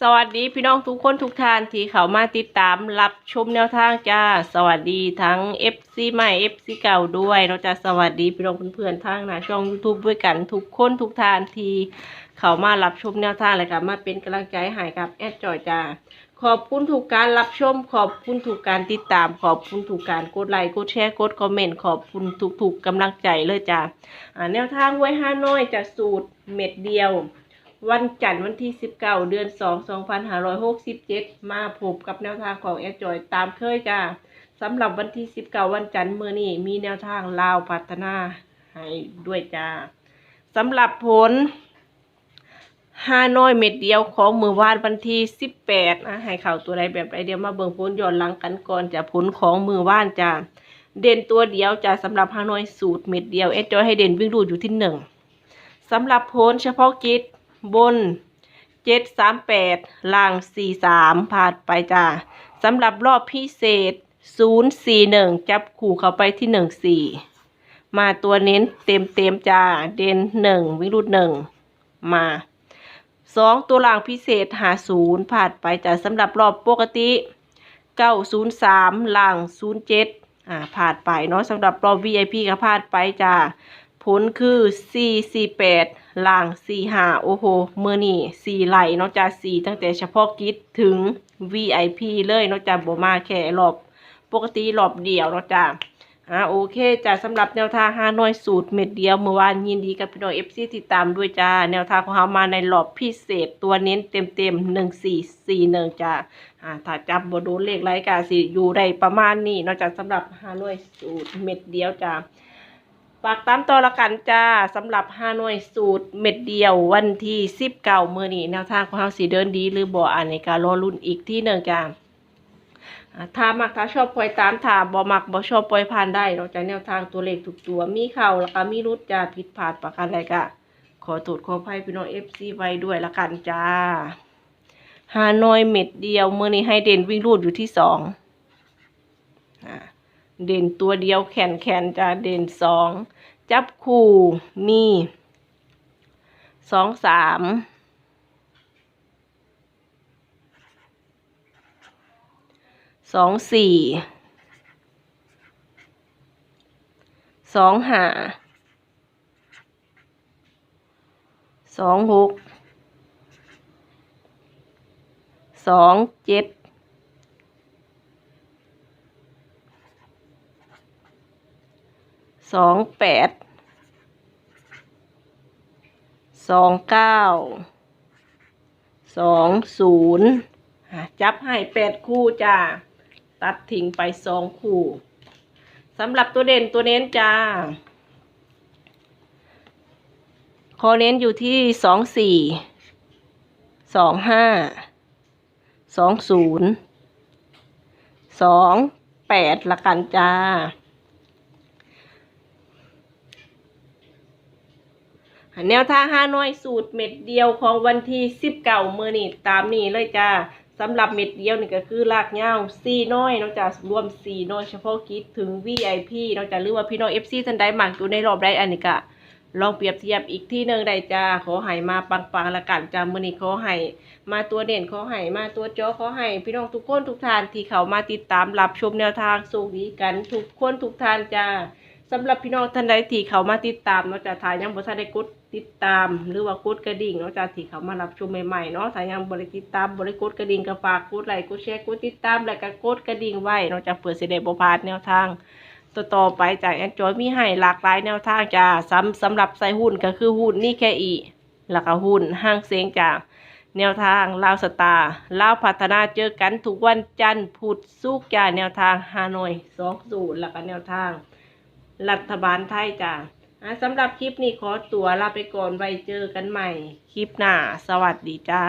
สวัสดีพี่น้องทุกคนทุกท่านที่เขามาติดตามรับชมแนวทางจ้า สวัสดีทั้ง FC ใหม่ FC เก่าด้วยเราจะสวัสดีพี่น้องเพื่อนๆทางน้าช่อง YouTube ด้วยกันทุกคนทุกท่านที่เขามารับชมแนวทางและก็มาเป็นกำลังใจให้กับแอดจอยจ้าขอบคุณทุกการรับชม ขอบคุณทุกการติดตาม ขอบคุณทุกการกดไลค์กดแชร์กดคอมเมนต์ขอบคุณทุกๆกำลังใจเลยจ้าอ่าแนวทางไว้ห้าน้อยจะสูตรเม็ดเดียว วันจันทร์วันที่ 19 เดือน 2 2567 มาพบกับแนวทางของแอดจอยตามเคยจ้าสำหรับวันที่ 19 วันจันทร์เมื้อนี้มีแนวทางลาวพัฒนาให้ด้วยจ้าสำหรับผลห้าน้อยเม็ดเดียวของมือวานวันที่18นะให้เข่าตัวใดแบบใดเดียวมาเบิ่งผลย้อนหลังกันก่อนจะผลของมือว่านจ้าเด่นตัวเดียวจ้าสำหรับห้าน้อยสูตรเม็ดเดียวแอดจอยให้เด่นวิ่งรูอยู่ที่หนึ่งสำหรับผลเฉพาะกิจ บนเจ็ดสามแปดล่างสี่สามผ่านไปจ้าสำหรับรอบพิเศษศูนย์สี่หนึ่งจับขู่เข้าไปที่หนึ่งสี่มาตัวเน้นเต็มเต็มจ้าเด่นหนึ่งวิรุธหนึ่งมาสองตัวล่างพิเศษหาศูนย์ผ่านไปจ้าสำหรับรอบปกติเก้าศูนย์สามล่างศูนย์เจ็ดอ่าผ่านไปเนาะสำหรับรอบ VIP ก็ผ่านไปจ้าผลคือ 448 ล่าง45โอ้โหเมื่อนี่4ไหลเนาะจ้า4ตั้งแต่เฉพาะกิจถึง VIP เลยเนาะจ้าบ่มาแค่รอบปกติรอบเดียวเนาะจ้าอ่าโอเคจ้าสำหรับแนวทาง5หน่วยสูตรเม็ดเดียวเมื่อวานยินดีกับพี่น้อง FC ติดตามด้วยจ้า แนวทางของเรามาในรอบพิเศษตัวเน้นเต็มๆ1441จ้าอ่าถ้าจับบดนเลขไรกาสิอยู่ได้ประมาณนี้นาะจ้าสำหรับ5หน่วยสูตรเม็ดเดียวจ้า ฝากตามต่อละกันจ้าสำหรับห้าหน่วยสูตรเม็ดเดียววันที่สิบเก้ามือนี้แนวทางของเราสีเดินดี หรือบ่อันในการรอรุ่นอีกที่หนึ่งจ้าอ่าถ้ามักถ้าชอบปล่อยตามถ้าบ่มักบ่ชอบปล่อยผ่านได้เราจะแนวทางตัวเลขทุกตัวมีเข่าแล้วก็มีรุดจ้าผิดพลาดประการใดก็ขอโทษขออภัยพี่น้องเอฟซีไว้ด้วยละกันจ้าห้าน่วยเม็ดเดียวเมื่อนี้ให้เด่นวิ่งรูดอยู่ที่สอง เด่นตัวเดียวแขนแขนจะเด่นสอง จับคู่มีสองสามสองสี่สองห้าสองหกสองเจ็ด สองแปดสองเก้าสองศูนย์จับให้แปดคู่จ้า ตัดทิ้งไปสองคู่สำหรับตัวเด่นตัวเน้นจ้าขอเน้นอยู่ที่สองสี่สองห้าสองศูนย์สองแปดละกันจ้า แนวทางห้าน้อยสูตรเม็ดเดียวของวันที่สิบเก้ามือนี่ตามนี้เลยจ้าสำหรับเม็ดเดียวนี่ก็คือลากเง้าสี่น้อยนอกจากรวมสี่น้อยเฉพาะกิจถึง VIP นอกจากหรือว่าพี่น้อง FC ท่านใดหมักอยู่ในรอบใดอันนี้ก็ลองเปรียบเทียบอีกที่หนึ่งได้จ้าขอให้มาปังๆละกันจ้ามือนี้ขอให้มาตัวเด่นขอให้มาตัวจอขอให้พี่น้องทุกคนทุกท่านที่เขามาติดตามรับชมแนวทางสูงดีกันทุกคนทุกท่านจ้า สำหรับพี่น้องท่านใดที่เขามาติดตามเนาะจะถ่ายยังบ่ทันได้กดติดตาม หรือว่ากดกระดิ่งเนาะจะที่เขามารับชมใหม่ๆเนาะถ้ายยังบ่ได้ติดตามบ่ได้กดกระดิ่งก็ฝากกดไลค์กดแชร์กดติดตามแล้วก็กดกระดิ่งไว้เนาะจะเปิดสิได้บ่พลาดแนวทางต่อๆไปจากแอนจอยมีให้หลากหลายแนวทางจ้าสำสำหรับใส่หุ้นก็คือหุ้นนี่แค่อีแล้วก็หุ้นห้างเสียงจ้าแนวทางลาวสตาร์ลาวพัฒนาเจอกันทุกวันจันทร์พุธศุกจ้าแนวทางฮานอยสองศูนย์แล้วก็แนวทาง รัฐบาลไทยจ้าอะสำหรับคลิปนี้ขอตัวลาไปก่อนไว้เจอกันใหม่ คลิปหน้า สวัสดีจ้า